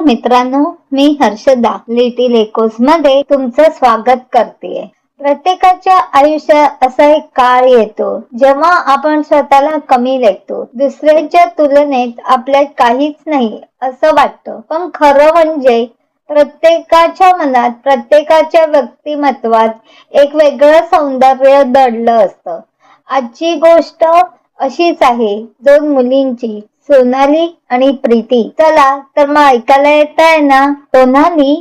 मित्रांनो मी हर्षदा लिटिल एकोस मध्ये तुमचं स्वागत करते प्रत्येकाच्या आयुष्यात असा एक काळ येतो जेव्हा आपण स्वतःला कमी लेखतो. दुसऱ्यांच्या तुलनेत आपल्यात काहीच नाही असं वाटतं. पण खरं म्हणजे प्रत्येकाच्या मनात प्रत्येकाच्या व्यक्तिमत्वात एक वेगळं सौंदर्य दडलं असतं. आजची गोष्ट अशीच आहे दोन मुलींची. सोनाली आणि प्रीती. चला तर मग ऐकायला येत आहे ना? सोनाली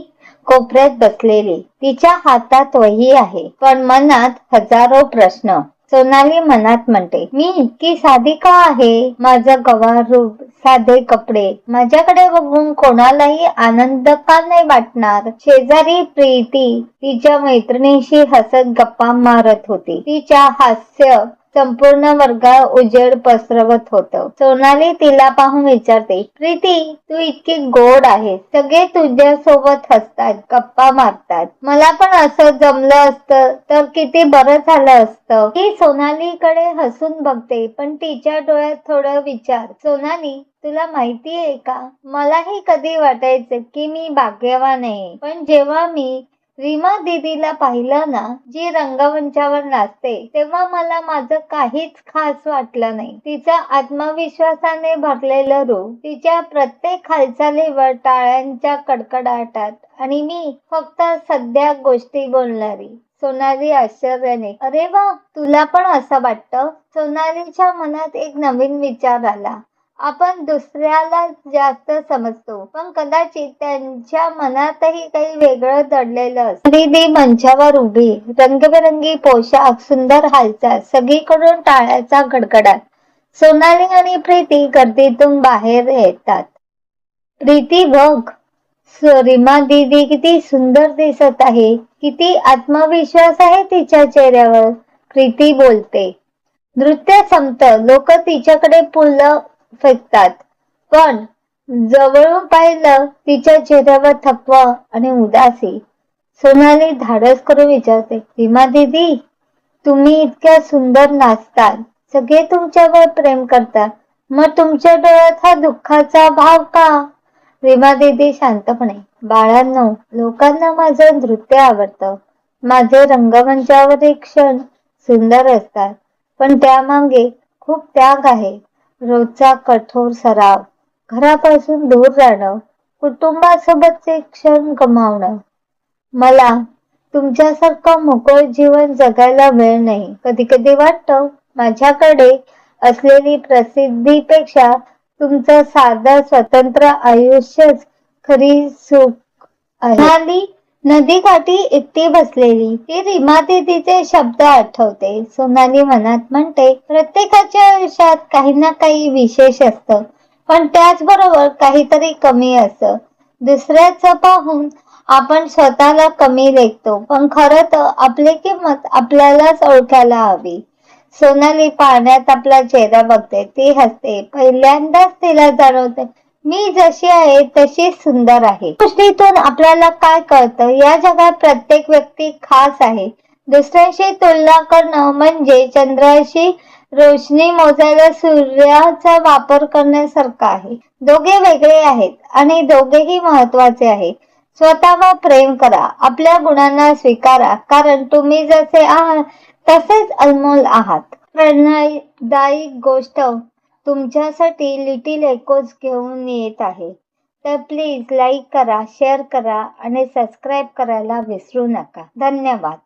कोपऱ्यात बसलेली. तिच्या हातात वही आहे पण मनात हजारो प्रश्न. सोनाली मनात म्हणते मी इतकी साधी का आहे? माझं गवार रूप साधे कपडे. माझ्याकडे बघून कोणालाही आनंद का नाही वाटणार? शेजारी प्रीती तिच्या मैत्रिणीशी हसत गप्पा मारत होती. तिच्या हास्य संपूर्ण वर्गात उजेड पसरवत होत. सोनाली तिला पाहून विचारते प्रीती तू इतकी गोड आहे सगळे तुझ्या सोबत हसतात गप्पा मारतात. मला पण असं जमलं असतं तर किती बरं झालं असतं. ती सोनालीकडे हसून बघते पण तिच्या डोळ्यात थोडं विचार. सोनाली तुला माहिती आहे का? मलाही कधी वाटायचं की मी भाग्यवान आहे. पण जेव्हा मी रीमा दीदीला पाहिलं ना जी रंगमंचावर नाचते तेव्हा मला माझं काहीच खास वाटलं नाही. तिचा आत्मविश्वासाने भरलेलं रूप तिच्या प्रत्येक हालचालीवर टाळ्यांच्या कडकडाटात आणि मी फक्त सध्या गोष्टी बोलणारी सोनाली आश्चर्याने अरे वा तुला पण असं वाटतं? सोनालीच्या मनात एक नवीन विचार आला. आपण दुसऱ्याला जास्त समजतो. पण कदाचित त्यांच्या मनातही काही वेगळं दडलेलं असतं. दीदी मंचावर उभी रंगीबेरंगी पोशाख सुंदर हालचाल सगळीकडून टाळ्याचा गडगडाट. सोनाली आणि प्रीती गर्दीतून बाहेर येतात. प्रीती बघ. रिमा दीदी किती सुंदर दिसत आहे. किती आत्मविश्वास आहे तिच्या चेहऱ्यावर. प्रीती बोलते. नृत्य संपत. लोक तिच्याकडे पुलं फेकतात. पण जवळून पाहिलं तिच्या चेहऱ्यावर थकवा आणि उदासी. सोनाली धाडस करून विचारते रीमा दीदी तुम्ही इतक्या सुंदर नाचतात सगळे तुमच्यावर प्रेम करतात. मग तुमच्या डोळ्यात हा दुःखाचा भाव का? रीमा दीदी शांतपणे बाळांनो लोकांना माझं नृत्य आवडतं. माझे रंगमंचावरील क्षण सुंदर असतात. पण त्यामागे खूप त्याग आहे. रोजचा कठोर सराव घरापासून दूर राहणं कुटुंबासोबतचे क्षण गमावणं. मला तुमच्यासारखं मोकळ जीवन जगायला वेळ नाही. कधी कधी वाटतं माझ्याकडे असलेली प्रसिद्धीपेक्षा तुमचं साधं स्वतंत्र आयुष्यच खरी सुख आहे. नदीकाठी एकटी बसलेली ती रिमा दिदीचे शब्द आठवते. सोनाली मनात म्हणते प्रत्येकाच्या आयुष्यात काही ना काही विशेष असतं पण त्याचबरोबर काहीतरी कमी असतं. दुसऱ्याचं पाहून आपण स्वतःला कमी लेखतो पण खरं तर आपली किंमत आपल्यालाच ओळखायला हवी. सोनाली पाण्यात आपला चेहरा बघते ती हसते. पहिल्यांदाच तिला जाणवते मी जशी आहे तशी सुंदर आहे. गोष्टीतून आपल्याला काय कळतं? या जगात प्रत्येक व्यक्ती खास आहे. दुसऱ्याशी तुलना करणं म्हणजे चंद्राशी रोशनी मोजायला सूर्याचा वापर करण्यासारखा आहे. दोघे वेगळे आहेत आणि दोघेही महत्त्वाचे आहेत. स्वतःवर प्रेम करा आपल्या गुणांना स्वीकारा कारण तुम्ही जसे आहात तसेच अनमोल आहात. प्रेरणादायी गोष्ट तुमच्यासाठी लिटिल एकोज घेऊन येत आहे. तर प्लीज लाईक करा शेअर करा आणि सबस्क्राईब करायला विसरू नका. धन्यवाद.